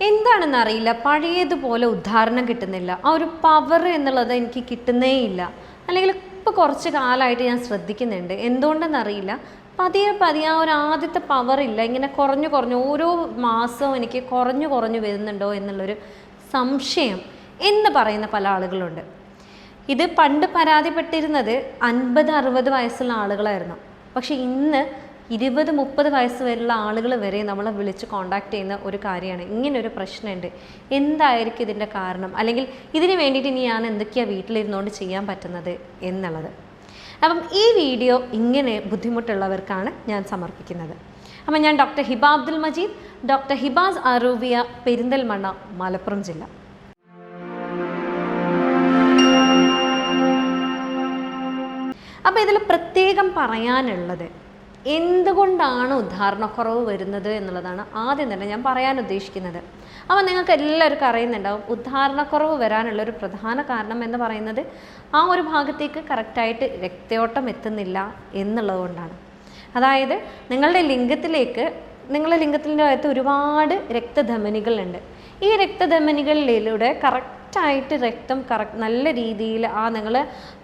എന്താണെന്ന് അറിയില്ല. പഴയതുപോലെ ഉദ്ധാരണം കിട്ടുന്നില്ല. ആ ഒരു പവർ എന്നുള്ളത് എനിക്ക് കിട്ടുന്നേ ഇല്ല അല്ലെങ്കിൽ ഇപ്പോൾ കുറച്ച് കാലമായിട്ട് ഞാൻ ശ്രദ്ധിക്കുന്നുണ്ട്. എന്തുകൊണ്ടെന്നറിയില്ല പതിയെ പതിയെ ആ ഒരു ആദ്യത്തെ പവർ ഇല്ല. ഇങ്ങനെ കുറഞ്ഞു കുറഞ്ഞു ഓരോ മാസവും എനിക്ക് കുറഞ്ഞു കുറഞ്ഞു വരുന്നുണ്ടോ എന്നുള്ളൊരു സംശയം എന്ന് പറയുന്ന പല ആളുകളുണ്ട്. ഇത് പണ്ട് പരാതിപ്പെട്ടിരുന്നത് അൻപത് അറുപത് വയസ്സുള്ള ആളുകളായിരുന്നു. പക്ഷേ ഇന്ന് ഇരുപത് മുപ്പത് വയസ്സ് വരെയുള്ള ആളുകൾ വരെ നമ്മളെ വിളിച്ച് കോണ്ടാക്ട് ചെയ്യുന്ന ഒരു കാര്യമാണ്. ഇങ്ങനൊരു പ്രശ്നമുണ്ട്. എന്തായിരിക്കും ഇതിന്റെ കാരണം? അല്ലെങ്കിൽ ഇതിന് വേണ്ടിയിട്ട് ഇനി ഞാൻ എന്തൊക്കെയാണ് വീട്ടിലിരുന്നുകൊണ്ട് ചെയ്യാൻ പറ്റുന്നത് എന്നുള്ളത്. അപ്പം ഈ വീഡിയോ ഇങ്ങനെ ബുദ്ധിമുട്ടുള്ളവർക്കാണ് ഞാൻ സമർപ്പിക്കുന്നത്. അപ്പം ഞാൻ ഡോക്ടർ ഹിബ അബ്ദുൽ മജീദ് ഡോക്ടർ ഹിബാസ് അറൂവിയ പെരിന്തൽമണ്ണ മലപ്പുറം ജില്ല. അപ്പോൾ ഇതിൽ പ്രത്യേകം പറയാനുള്ളത് എന്തുകൊണ്ടാണ് ഉദ്ധാരണക്കുറവ് വരുന്നത് എന്നുള്ളതാണ് ആദ്യം തന്നെ ഞാൻ പറയാൻ ഉദ്ദേശിക്കുന്നത്. അപ്പോൾ നിങ്ങൾക്ക് എല്ലാവർക്കും അറിയുന്നുണ്ടാവും ഉദ്ധാരണക്കുറവ് വരാനുള്ള ഒരു പ്രധാന കാരണം എന്ന് പറയുന്നത് ആ ഒരു ഭാഗത്തേക്ക് കറക്റ്റായിട്ട് രക്തയോട്ടം എത്തുന്നില്ല എന്നുള്ളതുകൊണ്ടാണ് അതായത് നിങ്ങളുടെ ലിംഗത്തിലേക്ക് നിങ്ങളുടെ ലിംഗത്തിന്റെ അകത്ത് ഒരുപാട് രക്തധമനികളുണ്ട്. ഈ രക്തധമനികളിലൂടെ കറക്റ്റായിട്ട് രക്തം കറക്റ്റ് നല്ല രീതിയിൽ ആ നിങ്ങൾ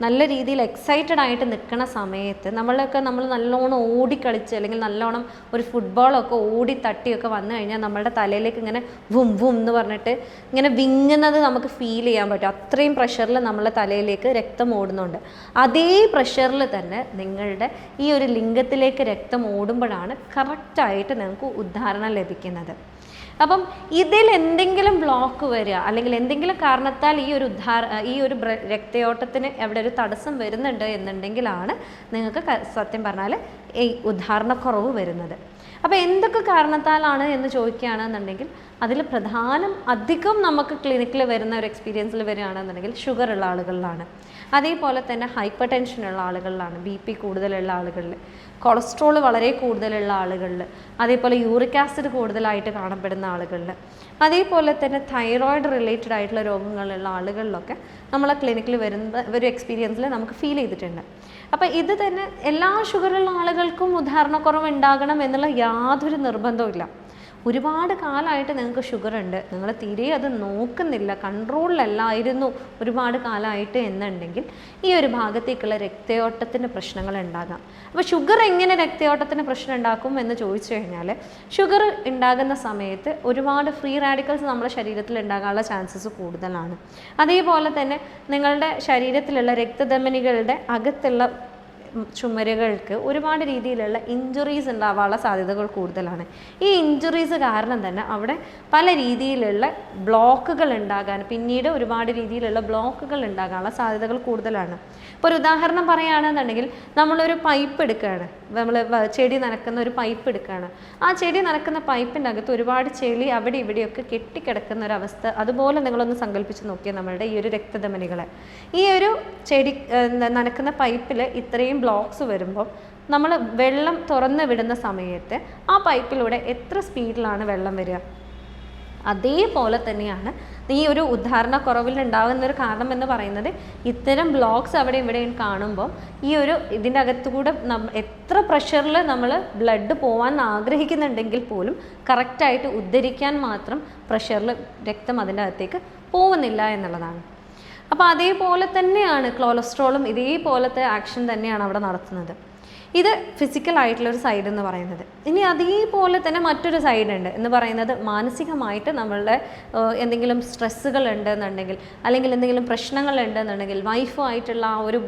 നല്ല രീതിയിൽ എക്സൈറ്റഡ് ആയിട്ട് നിൽക്കുന്ന സമയത്ത് നമ്മളൊക്കെ നമ്മൾ നല്ലോണം ഓടിക്കളിച്ച് അല്ലെങ്കിൽ നല്ലോണം ഒരു ഫുട്ബോളൊക്കെ ഓടി തട്ടിയൊക്കെ വന്നു കഴിഞ്ഞാൽ നമ്മളുടെ തലയിലേക്ക് ഇങ്ങനെ വും വും എന്ന് പറഞ്ഞിട്ട് ഇങ്ങനെ വിങ്ങുന്നത് നമുക്ക് ഫീൽ ചെയ്യാൻ പറ്റും. അത്രയും പ്രഷറിൽ നമ്മളെ തലയിലേക്ക് രക്തം ഓടുന്നുണ്ട്. അതേ പ്രഷറിൽ തന്നെ നിങ്ങളുടെ ഈ ഒരു ലിംഗത്തിലേക്ക് രക്തം ഓടുമ്പോഴാണ് കറക്റ്റായിട്ട് നിങ്ങൾക്ക് ഉദ്ധാരണം ലഭിക്കുന്നത്. അപ്പം ഇതിൽ എന്തെങ്കിലും ബ്ലോക്ക് വരിക അല്ലെങ്കിൽ എന്തെങ്കിലും കാരണത്താൽ ഈ ഒരു ഉദ്ധാര ഈ ഒരു രക്തയോട്ടത്തിന് എവിടെ ഒരു തടസ്സം വരുന്നുണ്ട് എന്നുണ്ടെങ്കിലാണ് നിങ്ങൾക്ക് സത്യം പറഞ്ഞാൽ ഈ ഉദ്ധാരണക്കുറവ് വരുന്നത്. അപ്പോൾ എന്തൊക്കെ കാരണത്താലാണ് എന്ന് ചോദിക്കുകയാണെന്നുണ്ടെങ്കിൽ അതിൽ പ്രധാനം അധികം നമുക്ക് ക്ലിനിക്കിൽ വരുന്ന ഒരു എക്സ്പീരിയൻസിൽ വരികയാണെന്നുണ്ടെങ്കിൽ ഷുഗർ ഉള്ള ആളുകളിലാണ്. അതേപോലെ തന്നെ ഹൈപ്പർ ടെൻഷൻ ഉള്ള ആളുകളിലാണ് ബി പി കൂടുതലുള്ള ആളുകളിൽ കൊളസ്ട്രോൾ വളരെ കൂടുതലുള്ള ആളുകളിൽ അതേപോലെ യൂറിക് ആസിഡ് കൂടുതലായിട്ട് കാണപ്പെടുന്ന ആളുകളിൽ അതേപോലെ തന്നെ തൈറോയിഡ് റിലേറ്റഡ് ആയിട്ടുള്ള രോഗങ്ങളുള്ള ആളുകളിലൊക്കെ നമ്മളെ ക്ലിനിക്കിൽ വരുന്ന ഒരു എക്സ്പീരിയൻസിൽ നമുക്ക് ഫീൽ ചെയ്തിട്ടുണ്ട്. അപ്പോൾ ഇത് തന്നെ എല്ലാ ഷുഗറുള്ള ആളുകൾക്കും ഉദാഹരണക്കുറവ് ഉണ്ടാകണം എന്നുള്ള യാതൊരു നിർബന്ധവും ഒരുപാട് കാലമായിട്ട് നിങ്ങൾക്ക് ഷുഗർ ഉണ്ട്. നിങ്ങൾ തീരെ അത് നോക്കുന്നില്ല. കൺട്രോളിലല്ലായിരുന്നു ഒരുപാട് കാലമായിട്ട് എന്നുണ്ടെങ്കിൽ ഈ ഒരു ഭാഗത്തേക്കുള്ള രക്തയോട്ടത്തിന് പ്രശ്നങ്ങൾ ഉണ്ടാകാം. അപ്പോൾ ഷുഗർ എങ്ങനെ രക്തയോട്ടത്തിന് പ്രശ്നം ഉണ്ടാക്കും എന്ന് ചോദിച്ചു കഴിഞ്ഞാൽ ഷുഗർ ഉണ്ടാകുന്ന സമയത്ത് ഒരുപാട് ഫ്രീ റാഡിക്കൽസ് നമ്മുടെ ശരീരത്തിൽ ഉണ്ടാകാനുള്ള ചാൻസസ് കൂടുതലാണ്. അതേപോലെ തന്നെ നിങ്ങളുടെ ശരീരത്തിലുള്ള രക്തധമനികളുടെ അകത്തുള്ള ചുമരുകൾക്ക് ഒരുപാട് രീതിയിലുള്ള ഇഞ്ചുറീസ് ഉണ്ടാവാനുള്ള സാധ്യതകൾ കൂടുതലാണ്. ഈ ഇഞ്ചുറീസ് കാരണം തന്നെ അവിടെ പല രീതിയിലുള്ള ബ്ലോക്കുകൾ ഉണ്ടാകാൻ പിന്നീട് ഒരുപാട് രീതിയിലുള്ള ബ്ലോക്കുകൾ ഉണ്ടാകാനുള്ള സാധ്യതകൾ കൂടുതലാണ്. ഇപ്പോൾ ഒരു ഉദാഹരണം പറയുകയാണെന്നുണ്ടെങ്കിൽ നമ്മളൊരു പൈപ്പ് എടുക്കുകയാണ്. നമ്മൾ ചെടി നനക്കുന്ന ഒരു പൈപ്പ് എടുക്കുകയാണ്. ആ ചെടി നനക്കുന്ന പൈപ്പിന്റെ അകത്ത് ഒരുപാട് ചെളി അവിടെ ഇവിടെയൊക്കെ കെട്ടിക്കിടക്കുന്ന ഒരു അവസ്ഥ അതുപോലെ നിങ്ങളൊന്ന് സങ്കല്പിച്ച് നോക്കിയാൽ നമ്മളുടെ ഈ ഒരു രക്തധമനികളെ. ഈ ഒരു ചെടി നനക്കുന്ന പൈപ്പിൽ ഇത്രയും ബ്ലോക്സ് വരുമ്പോൾ നമ്മൾ വെള്ളം തുറന്ന് വിടുന്ന സമയത്ത് ആ പൈപ്പിലൂടെ എത്ര സ്പീഡിലാണ് വെള്ളം വരിക? അതേപോലെ തന്നെയാണ് ഈ ഒരു ഉദ്ധാരണക്കുറവിൽ ഉണ്ടാകുന്ന ഒരു കാരണം എന്ന് പറയുന്നത് ഇത്തരം ബ്ലോക്സ് അവിടെ ഇവിടെയും കാണുമ്പോൾ ഈ ഒരു ഇതിന്റെ അകത്തുകൂടെ എത്ര പ്രഷറിൽ നമ്മൾ ബ്ലഡ് പോകാൻ ആഗ്രഹിക്കുന്നുണ്ടെങ്കിൽ പോലും കറക്റ്റായിട്ട് ഉദ്ധരിക്കാൻ മാത്രം പ്രഷറിൽ രക്തം അതിന്റെ അകത്തേക്ക് പോകുന്നില്ല എന്നുള്ളതാണ്. അപ്പോൾ അതേപോലെ തന്നെയാണ് കൊളസ്ട്രോളും ഇതേപോലത്തെ ആക്ഷൻ തന്നെയാണ് അവിടെ നടത്തുന്നത്. ഇത് ഫിസിക്കൽ ആയിട്ടുള്ള ഒരു സൈഡ് എന്ന് പറയുന്നത്. ഇനി അതേപോലെ തന്നെ മറ്റൊരു സൈഡ് ഉണ്ട് എന്ന് പറയുന്നത് മാനസികമായിട്ട് നമ്മളുടെ എന്തെങ്കിലും സ്ട്രെസ്സുകൾ ഉണ്ട് എന്നുണ്ടെങ്കിൽ അല്ലെങ്കിൽ എന്തെങ്കിലും പ്രശ്നങ്ങൾ ഉണ്ട് എന്നുണ്ടെങ്കിൽ വൈഫുമായിട്ടുള്ള ആ ഒരു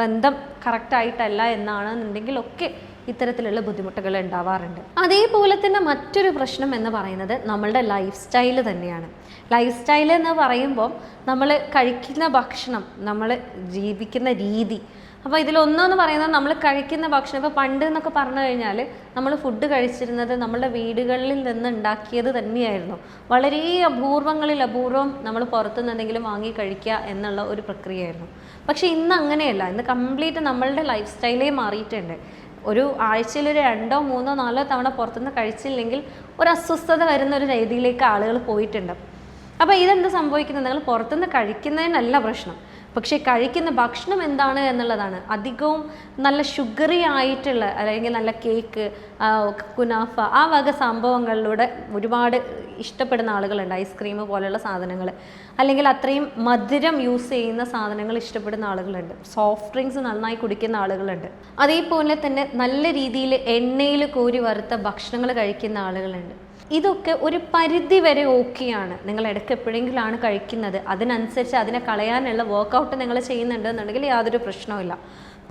ബന്ധം കറക്റ്റായിട്ടല്ല എന്നാണെന്നുണ്ടെങ്കിലൊക്കെ ഇത്തരത്തിലുള്ള ബുദ്ധിമുട്ടുകൾ ഉണ്ടാവാറുണ്ട്. അതേപോലെ തന്നെ മറ്റൊരു പ്രശ്നം എന്ന് പറയുന്നത് നമ്മളുടെ ലൈഫ് സ്റ്റൈൽ തന്നെയാണ്. ലൈഫ് സ്റ്റൈൽ എന്ന് പറയുമ്പം നമ്മൾ കഴിക്കുന്ന ഭക്ഷണം നമ്മൾ ജീവിക്കുന്ന രീതി. അപ്പോൾ ഇതിലൊന്നെന്ന് പറയുന്നത് നമ്മൾ കഴിക്കുന്ന ഭക്ഷണം. ഇപ്പോൾ പണ്ട് എന്നൊക്കെ പറഞ്ഞു കഴിഞ്ഞാൽ നമ്മൾ ഫുഡ് കഴിച്ചിരുന്നത് നമ്മളുടെ വീടുകളിൽ നിന്ന് ഉണ്ടാക്കിയത് തന്നെയായിരുന്നു. വളരെ അപൂർവങ്ങളിൽ അപൂർവം നമ്മൾ പുറത്തുനിന്ന് എന്തെങ്കിലും വാങ്ങി കഴിക്കുക എന്നുള്ള ഒരു പ്രക്രിയയായിരുന്നു. പക്ഷേ ഇന്ന് അങ്ങനെയല്ല. ഇന്ന് കംപ്ലീറ്റ് നമ്മളുടെ ലൈഫ് സ്റ്റൈലേ മാറിയിട്ടുണ്ട്. ഒരു ആഴ്ചയിൽ ഒരു രണ്ടോ മൂന്നോ നാലോ തവണ പുറത്തുനിന്ന് കഴിച്ചില്ലെങ്കിൽ ഒരു അസ്വസ്ഥത വരുന്ന ഒരു രീതിയിലേക്ക് ആളുകൾ പോയിട്ടുണ്ട്. അപ്പോൾ ഇതെന്ത് സംഭവിക്കുന്നത്? നിങ്ങൾ പുറത്തുനിന്ന് കഴിക്കുന്നതിനല്ല പ്രശ്നം. പക്ഷേ കഴിക്കുന്ന ഭക്ഷണം എന്താണ് എന്നുള്ളതാണ്. അധികവും നല്ല ഷുഗറി ആയിട്ടുള്ള അല്ലെങ്കിൽ നല്ല കേക്ക് കുനാഫ ആ വക സംഭവങ്ങളിലൂടെ ഒരുപാട് ഇഷ്ടപ്പെടുന്ന ആളുകളുണ്ട്. ഐസ്ക്രീം പോലെയുള്ള സാധനങ്ങൾ അല്ലെങ്കിൽ അത്രയും മധുരം യൂസ് ചെയ്യുന്ന സാധനങ്ങൾ ഇഷ്ടപ്പെടുന്ന ആളുകളുണ്ട്. സോഫ്റ്റ് ഡ്രിങ്ക്സ് നന്നായി കുടിക്കുന്ന ആളുകളുണ്ട്. അതേപോലെ തന്നെ നല്ല രീതിയിൽ എണ്ണയിൽ കോരി വറുത്ത ഭക്ഷണങ്ങൾ കഴിക്കുന്ന ആളുകളുണ്ട്. ഇതൊക്കെ ഒരു പരിധി വരെ ഓക്കെയാണ് നിങ്ങൾ ഇടയ്ക്ക് എപ്പോഴെങ്കിലാണ് കഴിക്കുന്നത്. അതിനനുസരിച്ച് അതിനെ കളയാനുള്ള വർക്കൗട്ട് നിങ്ങൾ ചെയ്യുന്നുണ്ടെന്നുണ്ടെങ്കിൽ യാതൊരു പ്രശ്നവുമില്ല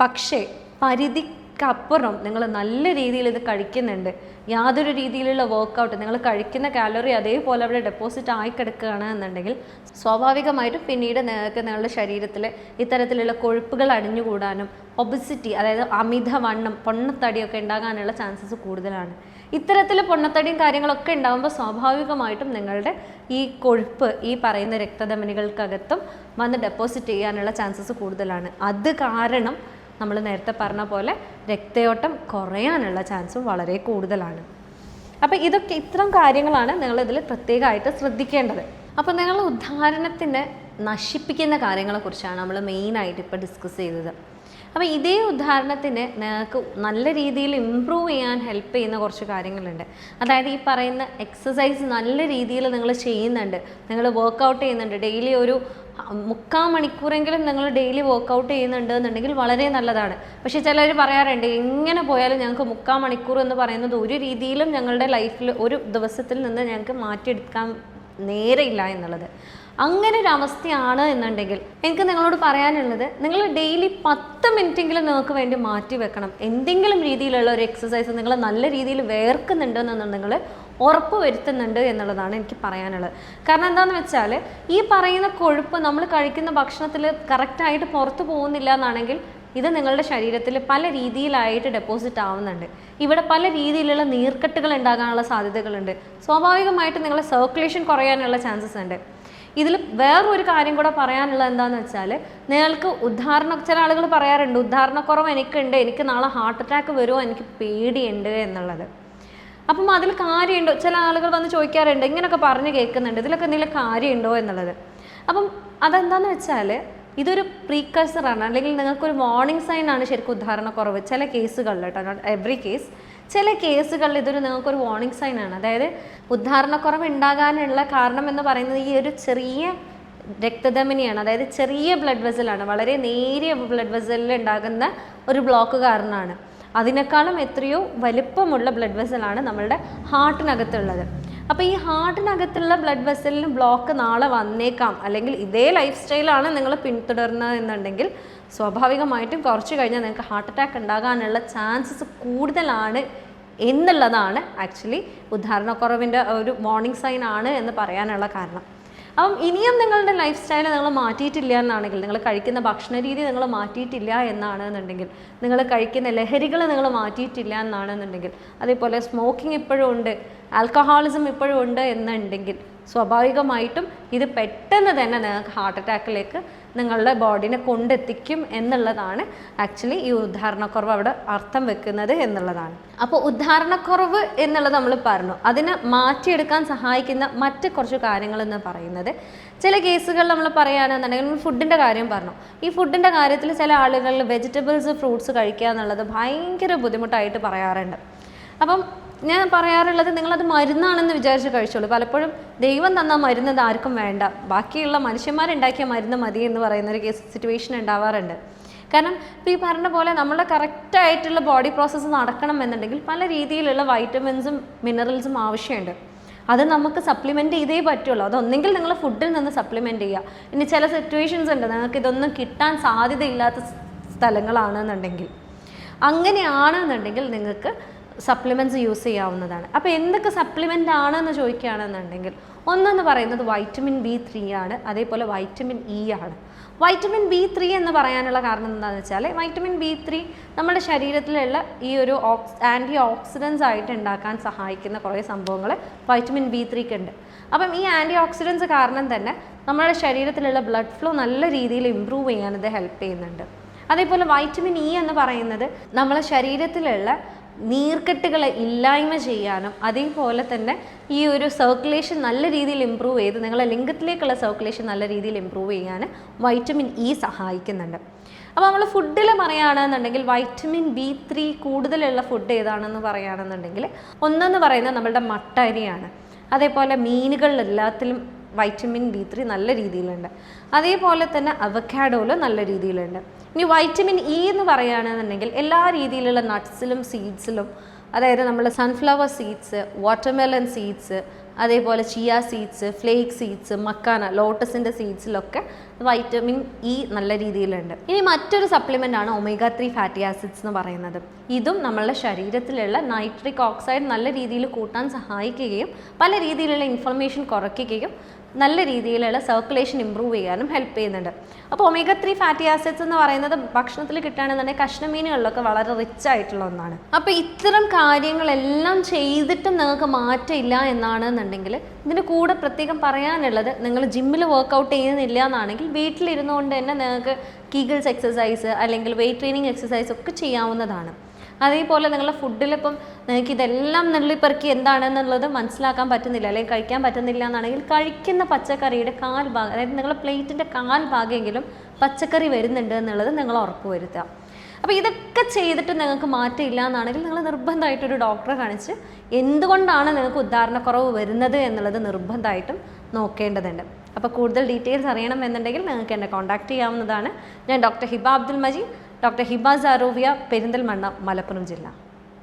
പക്ഷേ പരിധിക്കപ്പുറം നിങ്ങൾ നല്ല രീതിയിൽ ഇത് കഴിക്കുന്നുണ്ട്. യാതൊരു രീതിയിലുള്ള വർക്കൗട്ട് നിങ്ങൾ കഴിക്കുന്ന കാലറി അതേപോലെ അവിടെ ഡെപ്പോസിറ്റ് ആയി കിടക്കുകയാണ് എന്നുണ്ടെങ്കിൽ സ്വാഭാവികമായിട്ടും പിന്നീട് നിങ്ങൾക്ക് നിങ്ങളുടെ ശരീരത്തിൽ ഇത്തരത്തിലുള്ള കൊഴുപ്പുകൾ അടിഞ്ഞുകൂടാനും ഒബിസിറ്റി അതായത് അമിതവണ്ണം പൊണ്ണത്തടിയൊക്കെ ഉണ്ടാകാനുള്ള ചാൻസസ് കൂടുതലാണ്. ഇത്തരത്തിൽ പൊണ്ണത്തടിയും കാര്യങ്ങളൊക്കെ ഉണ്ടാകുമ്പോൾ സ്വാഭാവികമായിട്ടും നിങ്ങളുടെ ഈ കൊഴുപ്പ് ഈ പറയുന്ന രക്തധമനികൾക്കകത്തും വന്ന് ഡെപ്പോസിറ്റ് ചെയ്യാനുള്ള ചാൻസസ് കൂടുതലാണ്. അത് കാരണം നമ്മൾ നേരത്തെ പറഞ്ഞ പോലെ രക്തയോട്ടം കുറയാനുള്ള ചാൻസും വളരെ കൂടുതലാണ്. അപ്പോൾ ഇതൊക്കെ ഇത്തരം കാര്യങ്ങളാണ് നിങ്ങൾ ഇതിൽ പ്രത്യേകമായിട്ട് ശ്രദ്ധിക്കേണ്ടത്. അപ്പോൾ നിങ്ങൾ ഉദാഹരണത്തിന് നശിപ്പിക്കുന്ന കാര്യങ്ങളെക്കുറിച്ചാണ് നമ്മൾ മെയിനായിട്ട് ഇപ്പോൾ ഡിസ്കസ് ചെയ്തത്. അപ്പോൾ ഇതേ ഉദാഹരണത്തിന് നിങ്ങൾക്ക് നല്ല രീതിയിൽ ഇമ്പ്രൂവ് ചെയ്യാൻ ഹെൽപ്പ് ചെയ്യുന്ന കുറച്ച് കാര്യങ്ങളുണ്ട്. അതായത് ഈ പറയുന്ന എക്സസൈസ് നല്ല രീതിയിൽ നിങ്ങൾ ചെയ്യുന്നുണ്ട്. നിങ്ങൾ വർക്കൗട്ട് ചെയ്യുന്നുണ്ട്. ഡെയിലി ഒരു മുക്കാൽ മണിക്കൂറെങ്കിലും നിങ്ങൾ ഡെയിലി വർക്കൗട്ട് ചെയ്യുന്നുണ്ട് എന്നുണ്ടെങ്കിൽ വളരെ നല്ലതാണ്. പക്ഷേ ചിലർ പറയാറുണ്ട് എങ്ങനെ പോയാലും ഞങ്ങൾക്ക് മുക്കാൽ മണിക്കൂർ എന്ന് പറയുന്നത് ഒരു രീതിയിലും ഞങ്ങളുടെ ലൈഫിൽ ഒരു ദിവസത്തിൽ നിന്ന് ഞങ്ങൾക്ക് മാറ്റിയെടുക്കാൻ നേരെയില്ല എന്നുള്ളത്. അങ്ങനെ ഒരു അവസ്ഥയാണ് എന്നുണ്ടെങ്കിൽ എനിക്ക് നിങ്ങളോട് പറയാനുള്ളത് നിങ്ങൾ ഡെയിലി പത്ത് മിനിറ്റെങ്കിലും നിങ്ങൾക്ക് വേണ്ടി മാറ്റി വെക്കണം. എന്തെങ്കിലും രീതിയിലുള്ള ഒരു എക്സസൈസ് നിങ്ങൾ നല്ല രീതിയിൽ വേർക്കുന്നുണ്ടെന്ന് നിങ്ങൾ ഉറപ്പ് വരുത്തുന്നുണ്ട് എന്നുള്ളതാണ് എനിക്ക് പറയാനുള്ളത്. കാരണം എന്താണെന്ന് വെച്ചാൽ ഈ പറയുന്ന കൊഴുപ്പ് നമ്മൾ കഴിക്കുന്ന ഭക്ഷണത്തിൽ കറക്റ്റായിട്ട് പുറത്ത് പോകുന്നില്ല എന്നാണെങ്കിൽ ഇത് നിങ്ങളുടെ ശരീരത്തിൽ പല രീതിയിലായിട്ട് ഡെപ്പോസിറ്റ് ആവുന്നുണ്ട്. ഇവിടെ പല രീതിയിലുള്ള നീർക്കെട്ടുകൾ ഉണ്ടാകാനുള്ള സാധ്യതകളുണ്ട്. സ്വാഭാവികമായിട്ട് നിങ്ങളുടെ സർക്കുലേഷൻ കുറയാനുള്ള ചാൻസസ് ഉണ്ട്. ഇതിൽ വേറൊരു കാര്യം കൂടെ പറയാനുള്ളത് എന്താണെന്ന് വെച്ചാൽ നിങ്ങൾക്ക് ഉദ്ധാരണ ചില ആളുകൾ പറയാറുണ്ട് ഉദ്ധാരണക്കുറവ് എനിക്കുണ്ട് എനിക്ക് നാളെ ഹാർട്ട് അറ്റാക്ക് വരുമോ? എനിക്ക് പേടിയുണ്ട് എന്നുള്ളത്. അപ്പം അതിൽ കാര്യമുണ്ടോ? ചില ആളുകൾ വന്ന് ചോദിക്കാറുണ്ട് ഇങ്ങനെയൊക്കെ പറഞ്ഞ് കേൾക്കുന്നുണ്ട് ഇതിലൊക്കെ എന്തെങ്കിലും കാര്യമുണ്ടോ എന്നുള്ളത്. അപ്പം അതെന്താണെന്ന് വെച്ചാൽ ഇതൊരു പ്രീകഴ്സറാണ് അല്ലെങ്കിൽ നിങ്ങൾക്കൊരു മോർണിംഗ് സൈൻ ആണ് ശരിക്കും ഉദാഹരണക്കുറവ് ചില കേസുകളിൽ കേട്ടോ. നോട്ട് എവറി കേസ് ചില കേസുകളിൽ ഇതൊരു നിങ്ങൾക്കൊരു വാർണിംഗ് സൈൻ ആണ്. അതായത് ഉദ്ധാരണക്കുറവ് ഉണ്ടാകാനുള്ള കാരണം എന്ന് പറയുന്നത് ഈ ഒരു ചെറിയ രക്തധമനിയാണ്. അതായത് ചെറിയ ബ്ലഡ് വെസലാണ് വളരെ നേരിയ ബ്ലഡ് വെസലിൽ ഉണ്ടാകുന്ന ഒരു ബ്ലോക്ക് കാരണമാണ് അതിനേക്കാളും എത്രയോ വലിപ്പമുള്ള ബ്ലഡ് വെസലാണ് നമ്മളുടെ ഹാർട്ടിനകത്തുള്ളത് അപ്പോൾ ഈ ഹാർട്ടിനകത്തുള്ള ബ്ലഡ് വെസലിന് ബ്ലോക്ക് നാളെ വന്നേക്കാം. അല്ലെങ്കിൽ ഇതേ ലൈഫ് സ്റ്റൈലാണ് നിങ്ങൾ പിന്തുടരുന്നത് എന്നുണ്ടെങ്കിൽ സ്വാഭാവികമായിട്ടും കുറച്ച് കഴിഞ്ഞാൽ നിങ്ങൾക്ക് ഹാർട്ട് അറ്റാക്ക് ഉണ്ടാകാനുള്ള ചാൻസസ് കൂടുതലാണ് എന്നുള്ളതാണ് ആക്ച്വലി ഉദാഹരണക്കുറവിന്റെ ഒരു വാർണിംഗ് സൈൻ ആണ് എന്ന് പറയാനുള്ള കാരണം. അപ്പം ഇനിയും നിങ്ങളുടെ ലൈഫ് സ്റ്റൈൽ നിങ്ങൾ മാറ്റിയിട്ടില്ല എന്നാണെങ്കിൽ നിങ്ങൾ കഴിക്കുന്ന ഭക്ഷണ രീതി നിങ്ങൾ മാറ്റിയിട്ടില്ല എന്നാണെന്നുണ്ടെങ്കിൽ നിങ്ങൾ കഴിക്കുന്ന ലഹരികൾ നിങ്ങൾ മാറ്റിയിട്ടില്ല എന്നാണെന്നുണ്ടെങ്കിൽ അതേപോലെ സ്മോക്കിംഗ് ഇപ്പോഴും ഉണ്ട് ആൽക്കഹോളിസം ഇപ്പോഴും ഉണ്ട് എന്നുണ്ടെങ്കിൽ സ്വാഭാവികമായിട്ടും ഇത് പെട്ടെന്ന് തന്നെ നിങ്ങൾക്ക് ഹാർട്ട് അറ്റാക്കിലേക്ക് നിങ്ങളുടെ ബോഡീനെ കൊണ്ടെത്തിക്കും എന്നുള്ളതാണ് ആക്ച്വലി ഈ ഉദ്ധാരണക്കുറവ് അവിടെ അർത്ഥം വെക്കുന്നത് എന്നുള്ളതാണ്. അപ്പോൾ ഉദ്ധാരണക്കുറവ് എന്നുള്ളത് നമ്മൾ പറഞ്ഞു. അതിനെ മാറ്റിയെടുക്കാൻ സഹായിക്കുന്ന മറ്റ് കുറച്ച് കാര്യങ്ങൾ എന്ന് പറയുന്നത് ചില കേസുകൾ നമ്മൾ പറയുകയാണെന്നുണ്ടെങ്കിൽ ഫുഡിന്റെ കാര്യം പറഞ്ഞു. ഈ ഫുഡിന്റെ കാര്യത്തിൽ ചില ആളുകൾ വെജിറ്റബിൾസ് ഫ്രൂട്ട്സ് കഴിക്കുക എന്നുള്ളത് ഭയങ്കര ബുദ്ധിമുട്ടായിട്ട് പറയാറുണ്ട്. അപ്പം ഞാൻ പറയാറുള്ളത് നിങ്ങളത് മരുന്നാണെന്ന് വിചാരിച്ച് കഴിച്ചോളൂ. പലപ്പോഴും ദൈവം തന്ന മരുന്ന് ഇത് ആർക്കും വേണ്ട. ബാക്കിയുള്ള മനുഷ്യന്മാരുണ്ടാക്കിയ മരുന്ന് മതി എന്ന് പറയുന്ന ഒരു കേസ് സിറ്റുവേഷൻ ഉണ്ടാവാറുണ്ട്. കാരണം ഇപ്പോൾ ഈ പറഞ്ഞ പോലെ നമ്മളെ കറക്റ്റായിട്ടുള്ള ബോഡി പ്രോസസ്സ് നടക്കണം എന്നുണ്ടെങ്കിൽ പല രീതിയിലുള്ള വൈറ്റമിൻസും മിനറൽസും ആവശ്യമുണ്ട്. അത് നമുക്ക് സപ്ലിമെന്റ് ചെയ്തേ പറ്റുള്ളൂ. അതൊന്നെങ്കിൽ നിങ്ങൾ ഫുഡിൽ നിന്ന് സപ്ലിമെന്റ് ചെയ്യുക. ഇനി ചില സിറ്റുവേഷൻസ് ഉണ്ട്. നിങ്ങൾക്ക് ഇതൊന്നും കിട്ടാൻ സാധ്യതയില്ലാത്ത സ്ഥലങ്ങളാണെന്നുണ്ടെങ്കിൽ. അങ്ങനെയാണെന്നുണ്ടെങ്കിൽ നിങ്ങൾക്ക് സപ്ലിമെന്റ്സ് യൂസ് ചെയ്യാവുന്നതാണ്. അപ്പോൾ എന്തൊക്കെ സപ്ലിമെന്റ് ആണെന്ന് ചോദിക്കുകയാണെന്നുണ്ടെങ്കിൽ ഒന്നെന്ന് പറയുന്നത് വൈറ്റമിൻ ബി ത്രീ ആണ് അതേപോലെ വൈറ്റമിൻ ഇ ആണ്. വൈറ്റമിൻ ബി ത്രീ എന്ന് പറയാനുള്ള കാരണം എന്താണെന്ന് വെച്ചാൽ വൈറ്റമിൻ ബി ത്രീ നമ്മുടെ ശരീരത്തിലുള്ള ഈ ഒരു ഓക്സ് ആന്റി ഓക്സിഡൻസ് ആയിട്ട് ഉണ്ടാക്കാൻ സഹായിക്കുന്ന കുറേ സംഭവങ്ങൾ വൈറ്റമിൻ ബി ത്രീക്ക് ഉണ്ട്. അപ്പം ഈ ആന്റി ഓക്സിഡൻസ് കാരണം തന്നെ നമ്മുടെ ശരീരത്തിലുള്ള ബ്ലഡ് ഫ്ലോ നല്ല രീതിയിൽ ഇമ്പ്രൂവ് ചെയ്യാൻ ഇത് ഹെൽപ്പ് ചെയ്യുന്നുണ്ട്. അതേപോലെ വൈറ്റമിൻ ഇ എന്ന് പറയുന്നത് നമ്മളെ ശരീരത്തിലുള്ള നീർക്കെട്ടുകളെ ഇല്ലായ്മ ചെയ്യാനും അതേപോലെ തന്നെ ഈ ഒരു സർക്കുലേഷൻ നല്ല രീതിയിൽ ഇമ്പ്രൂവ് ചെയ്ത് നിങ്ങളെ ലിംഗത്തിലേക്കുള്ള സർക്കുലേഷൻ നല്ല രീതിയിൽ ഇമ്പ്രൂവ് ചെയ്യാൻ വൈറ്റമിൻ ഇ സഹായിക്കുന്നുണ്ട്. അപ്പോൾ നമ്മൾ ഫുഡിൽ പറയുകയാണെന്നുണ്ടെങ്കിൽ വൈറ്റമിൻ ബി ത്രീ കൂടുതലുള്ള ഫുഡ് ഏതാണെന്ന് പറയുകയാണെന്നുണ്ടെങ്കിൽ ഒന്നെന്ന് പറയുന്നത് നമ്മളുടെ മട്ടരിയാണ്. അതേപോലെ മീനുകളിലെല്ലാത്തിലും വൈറ്റമിൻ ബി ത്രീ നല്ല രീതിയിലുണ്ട്. അതേപോലെ തന്നെ അവക്കാഡോയിൽ നല്ല രീതിയിലുണ്ട്. ഇനി വൈറ്റമിൻ ഇ എന്ന് പറയുകയാണെന്നുണ്ടെങ്കിൽ എല്ലാ രീതിയിലുള്ള നട്ട്സിലും സീഡ്സിലും അതായത് നമ്മൾ സൺഫ്ലവർ സീഡ്സ് വാട്ടർമെലൺ സീഡ്സ് അതേപോലെ chia seeds flax seeds makhana ലോട്ടസിന്റെ സീഡ്സിലൊക്കെ വൈറ്റമിൻ ഇ നല്ല രീതിയിലുണ്ട്. ഇനി മറ്റൊരു സപ്ലിമെന്റ് ആണ് ഒമേഗ ത്രീ ഫാറ്റി ആസിഡ്സ് എന്ന് പറയുന്നത്. ഇതും നമ്മളുടെ ശരീരത്തിലുള്ള നൈട്രിക് ഓക്സൈഡ് നല്ല രീതിയിൽ കൂട്ടാൻ സഹായിക്കുകയും പല രീതിയിലുള്ള ഇൻഫർമേഷൻ കുറയ്ക്കുകയും നല്ല രീതിയിലുള്ള സർക്കുലേഷൻ ഇമ്പ്രൂവ് ചെയ്യാനും ഹെൽപ്പ് ചെയ്യുന്നുണ്ട്. അപ്പോൾ ഒമേഗ ത്രീ ഫാറ്റി ആസിഡ്സ് എന്ന് പറയുന്നത് ഭക്ഷണത്തിൽ കിട്ടുകയാണെന്നുണ്ടെങ്കിൽ കഷ്ണമീനുകളിലൊക്കെ വളരെ റിച്ച് ആയിട്ടുള്ള ഒന്നാണ്. അപ്പോൾ ഇത്തരം കാര്യങ്ങളെല്ലാം ചെയ്തിട്ടും നിങ്ങൾക്ക് മാറ്റമില്ല എന്നാണെന്നുണ്ടെങ്കിൽ ഇതിന് കൂടെ പ്രത്യേകം പറയാനുള്ളത് നിങ്ങൾ ജിമ്മിൽ വർക്കൗട്ട് ചെയ്യുന്നില്ല എന്നാണെങ്കിൽ വീട്ടിലിരുന്നുകൊണ്ട് തന്നെ നിങ്ങൾക്ക് കീഗിൾസ് എക്സസൈസ് അല്ലെങ്കിൽ വെയിറ്റ് ട്രെയിനിങ് എക്സസൈസ് ഒക്കെ ചെയ്യാവുന്നതാണ്. അതേപോലെ നിങ്ങളുടെ ഫുഡിലിപ്പം നിങ്ങൾക്ക് ഇതെല്ലാം നുള്ളിപ്പെറുക്കി എന്താണെന്നുള്ളത് മനസ്സിലാക്കാൻ പറ്റുന്നില്ല അല്ലെങ്കിൽ കഴിക്കാൻ പറ്റുന്നില്ല എന്നാണെങ്കിൽ കഴിക്കുന്ന പച്ചക്കറിയുടെ കാൽ ഭാഗം അതായത് നിങ്ങളുടെ പ്ലേറ്റിന്റെ കാൽ ഭാഗമെങ്കിലും പച്ചക്കറി വരുന്നുണ്ട് എന്നുള്ളത് നിങ്ങൾ ഉറപ്പ് വരുത്തുക. അപ്പോൾ ഇതൊക്കെ ചെയ്തിട്ട് നിങ്ങൾക്ക് മാറ്റമില്ല എന്നാണെങ്കിൽ നിങ്ങൾ നിർബന്ധമായിട്ടൊരു ഡോക്ടറെ കാണിച്ച് എന്തുകൊണ്ടാണ് നിങ്ങൾക്ക് ഉദാഹരണക്കുറവ് വരുന്നത് എന്നുള്ളത് നിർബന്ധമായിട്ടും നോക്കേണ്ടതുണ്ട്. അപ്പോൾ കൂടുതൽ ഡീറ്റെയിൽസ് അറിയണം എന്നുണ്ടെങ്കിൽ നിങ്ങൾക്ക് എന്നെ കോൺടാക്റ്റ് ചെയ്യാവുന്നതാണ്. ഞാൻ ഡോക്ടർ ഹിബ അബ്ദുൽ മജീദ്. ഡോക്ടർ ഹിബ സാറൂവിയ പെരിന്തൽമണ്ണ മലപ്പുറം ജില്ല.